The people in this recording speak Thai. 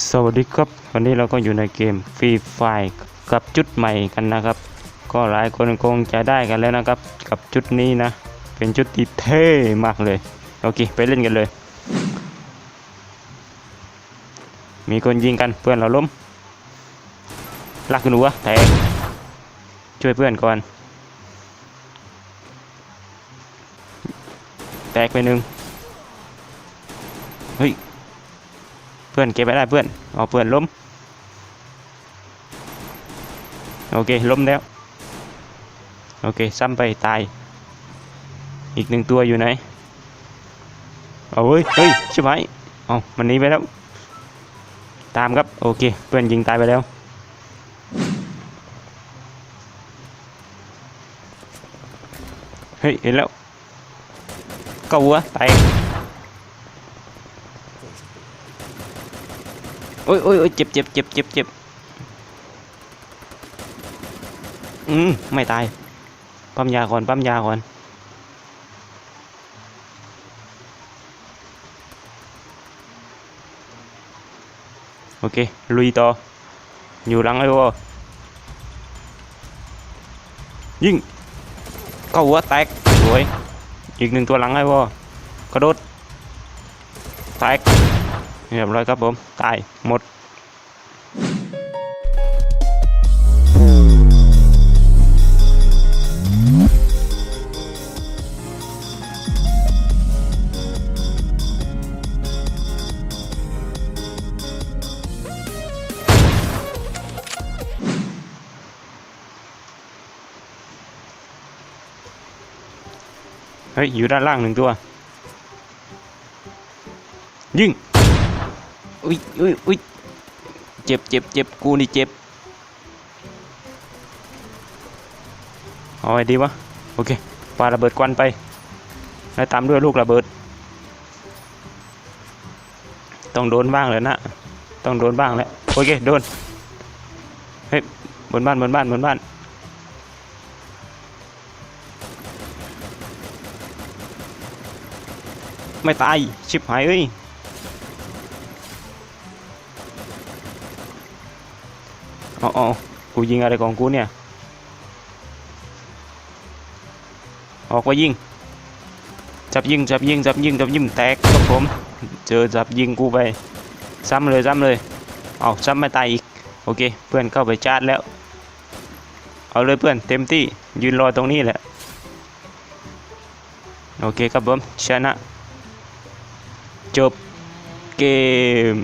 สวัสดีครับ วันนี้เราก็อยู่ในเกมฟรีไฟกับจุดใหม่กันนะครับ ก็หลายคนคงจะได้กันแล้วนะครับ กับจุดนี้นะ เป็นจุดที่เท่มากเลยโอเคไปเล่นกันเลย มีคนยิงกันเพื่อนเราล้มลักกันหัวแตกช่วยเพื่อนก่อน แตกไปหนึ่งเฮ้ย เพื่อนเก็บไปได้เพื่อนเอาเพื่อนล้มโอเคล้มแล้วโอเคซ้ำไปตาย อีกหนึ่งตัวอยู่ไหนเอาเฮ้ยเฮ้ยใช่ไหมเอามันหนีไปแล้ว ตามครับโอเคเพื่อนยิงตายไปแล้วเฮ้ยเห็นแล้วก็วัวตกโอ้ย โอ้ยโอ้ยเจ็บเจ็บเจ็บเจ็บเจ็บอืมไม่ตาย ปั๊มยาก่อน ปั๊มยาก่อน โอเค ลุยต่อ อยู่หลังไอ้วอยิงเข้าหัวแตก สวย อีกหนึ่งตัวหลังไอ้วอกระโดด แตก เรียบร้อยครับผม ตายหมดเฮ้ยอยู่ด้านล่างหนึ่งตัว ยิง อุ้ยอุ้ยอุ้ยเจ็บเจ็บเจ็บกูนี่เจ็บเอาไว้ดีวะโอเคปาระเบิดควันไปแล้วตามด้วยลูกระเบิด ต้องโดนบ้างเลยนะต้องโดนบ้างแหล้วโอเคโดนเฮ้ยบนบ้านบนบ้านบนบ้านไม่ตายชิบหายเอ้ย อ๋ออ๋อกูยิงอะไรของกูเนี่ย ออกไปยิง จับยิง จับยิง จับยิง จับยิง แตกครับผม เจอจับยิงกูไป ซ้ำเลย ซ้ำเลย เอาซ้ำไม่ตายอีก โอเค เพื่อนเข้าไปชาร์จแล้ว เอาเลยเพื่อน เต็มที่ ยืนรอตรงนี้แหละ โอเคครับผม ชนะ จบเกม